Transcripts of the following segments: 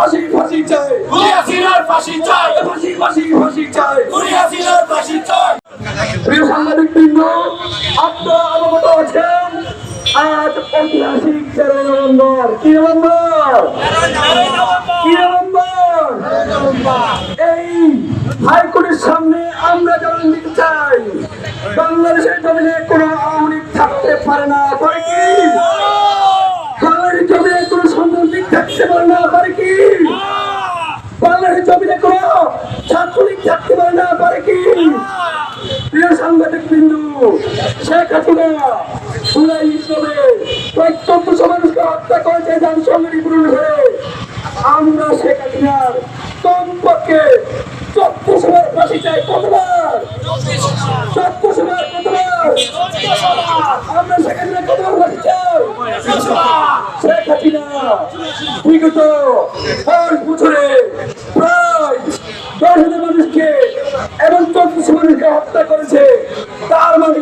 ফাঁসি ফাঁসি চাই। খুনি হাসিনার ফাঁসি চাই। ফাঁসি ফাঁসি ফাঁসি চাই। খুনি হাসিনার ফাঁসি চাই। প্রিয় সাংবাদিক বৃন্দ আপনারা অবগত আছেন আজ ঐতিহাসিক তেরো নভেম্বর। কি নভেম্বর? কি নভেম্বর? এই হাইকোর্টের সামনে আমরা জানান দিতে চাই বাংলাদেশের জমিনে কোনো আওয়ামী থাকতে পারে না পারে কি? বাংলাদেশের জমিনে কোনো সন্ত্রাসী থাকতে পারে না পারে কি বাংলাদেশের জমিনে কোনো ছাত্রলীগ থাকতে পারে না পারে কি? প্রিয় সাংবাদিক বিন্দু, শেখ হাসিনা সুরাই হিসেবে প্রায় চোদ্দশো মানুষকে হত্যা করেছে জাতিসংঘের পূরণ হয়ে আমরা শেখ হাসিনার কমপক্ষে চোদ্দশো বার ফাঁসি চাই কতবার? চোদ্দশো বার কতবার? আমরা শেখ হাসিনা কতবার ফাঁসি চাই? শেখ হাসিনা বিগত পাঁচ বছরে দশ মানুষকে এবং চব্বিশশো মানুষকে হত্যা করেছে। তার মানে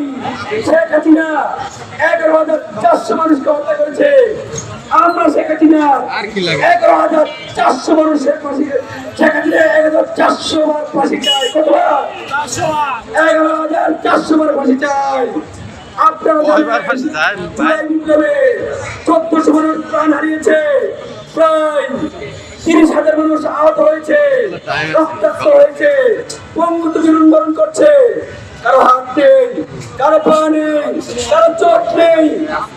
শেখ হাসিনা এগারো হাজার চারশো মানুষকে হত্যা করেছে। আমরা শেখ হাসিনা এগারো হাজার চারশো মানুষের ফাঁসি শেখ হাসিনা হাজার চারশো বার ফাঁসি কতবার? এগারো হাজার চারশো বার ফাঁসি আপনারা চায়? বিপ্লবে চোদ্দশো মানুষ প্রাণ হারিয়েছে। প্রায় হাজার মানুষ আহত হয়েছে রক্তাক্ত হয়েছে পঙ্গুত্ব জীবন বরণ করছে। কারও হাত নেই কারও পা নেই কারও চোখ নেই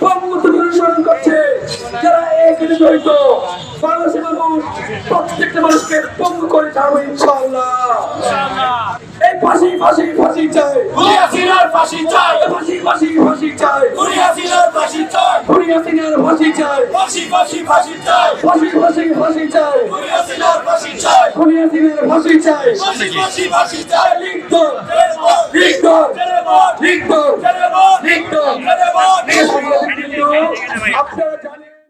পঙ্গুত্ব জীবন বরণ করছে। যারা এখানে জড়িত বাংলাদেশের মানুষ প্রত্যেকটা মানুষকে পঙ্গু করে ছাড়বো ইনশাআল্লাহ। এই ফাঁসি ফাঁসি ফাঁসি চাই। ফাঁসি চাই। ফাঁসি ফাঁসি ফাঁসি চাই খুনি হাসিনার ফাঁসি চাই খুনি হাসিনার ফাঁসি চাই। ফাঁসি ফাঁসি ফাঁসি চাই। ফাঁসি ফাঁসি ফাঁসি চাই। খুনি হাসিনার ফাঁসি চাই। খুনি হাসিনার ফাঁসি চাই। ফাঁসি ফাঁসি ফাঁসি চাই। লিখত লিখত লিখত লিখত আপনারা জানেন